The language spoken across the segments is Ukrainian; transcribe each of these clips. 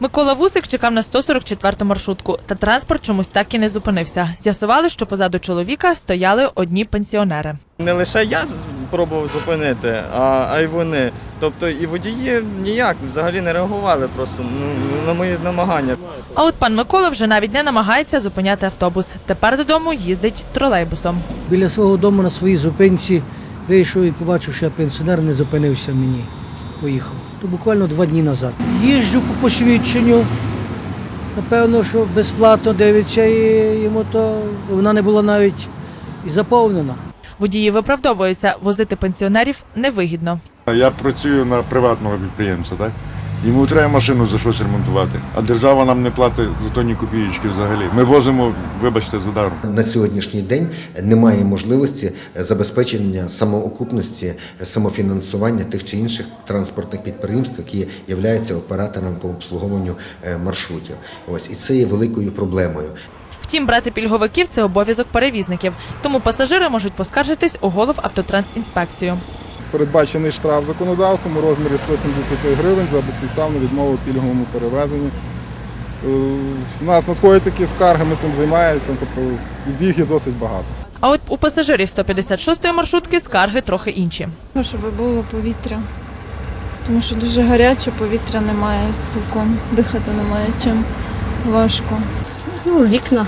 Микола Вусик чекав на 144-ту маршрутку, та транспорт чомусь так і не зупинився. З'ясували, що позаду чоловіка стояли одні пенсіонери. Не лише я з- пробував зупинити, а, а й вони. Тобто і водії ніяк взагалі не реагували просто ну, на мої намагання. А от пан Микола вже навіть не намагається зупиняти автобус. Тепер додому їздить тролейбусом. Біля свого дому на своїй зупинці вийшов і побачив, що я пенсіонер не зупинився мені. Поїхав. То буквально два дні назад. Їжджу по посвідченню. Напевно, що безплатно дивиться і йому то вона не була навіть і заповнена. Водії виправдовуються, возити пенсіонерів невигідно. Я працюю на приватного підприємця, так? Йому треба машину за щось ремонтувати, а держава нам не платить за то ні копієчки взагалі. Ми возимо, вибачте, за даром. На сьогоднішній день немає можливості забезпечення самоокупності, самофінансування тих чи інших транспортних підприємств, які являються оператором по обслуговуванню е, маршрутів. Ось і це є великою проблемою. Втім, брати пільговиків це обов'язок перевізників, тому пасажири можуть поскаржитись у голов автотрансінспекцію. Передбачений штраф законодавством у розмірі 170 гривень за безпідставну відмову в пільговому перевезенні. Е, У нас надходять такі скарги, ми цим займаємося, тобто їх є досить багато. А от у пасажирів 156-ї маршрутки скарги трохи інші. Щоб було повітря. Тому що дуже гаряче, повітря немає цілком, дихати немає чим важко. Ну, вікна.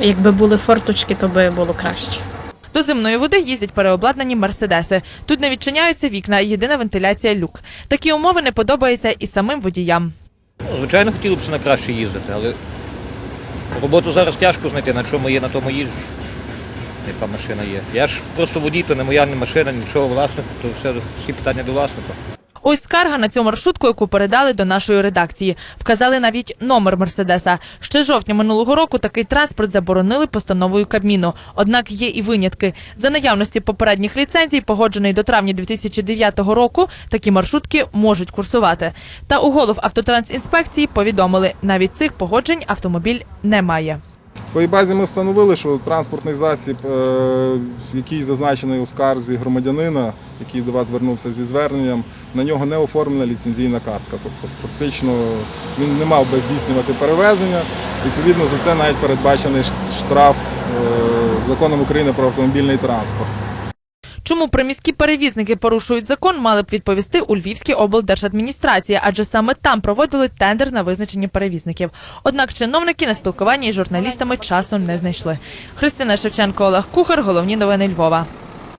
Якби були форточки, то би було краще. До земної води їздять переобладнані мерседеси. Тут не відчиняються вікна, єдина вентиляція люк. Такі умови не подобаються і самим водіям. Ну, Звичайно, хотіло б на краще їздити, але роботу зараз тяжко знайти, на чому є, на тому їжджу. Яка машина є. Я ж просто водій, то не моя не машина, нічого власника, то все, всі питання до власника. Ось скарга на цю маршрутку, яку передали до нашої редакції. Вказали навіть номер Мерседеса. Ще жовтня минулого року такий транспорт заборонили постановою Кабміну. Однак є і винятки. За наявності попередніх ліцензій, погоджений до травня 2009 року, такі маршрутки можуть курсувати. Та у голов автотрансінспекції повідомили, навіть цих погоджень автомобіль не має. Своїй базі ми встановили, що транспортний засіб, е, який зазначений у скарзі громадянина, який до вас звернувся зі зверненням, на нього не оформлена ліцензійна картка. Тобто фактично він не мав би здійснювати перевезення. Відповідно, за це навіть передбачений штраф е, законом України про автомобільний транспорт. Чому приміські перевізники порушують закон, мали б відповісти у Львівській облдержадміністрації, адже саме там проводили тендер на визначення перевізників. Однак чиновники на спілкуванні із журналістами часу не знайшли. Христина Шевченко, Олег Кухар, головні новини Львова.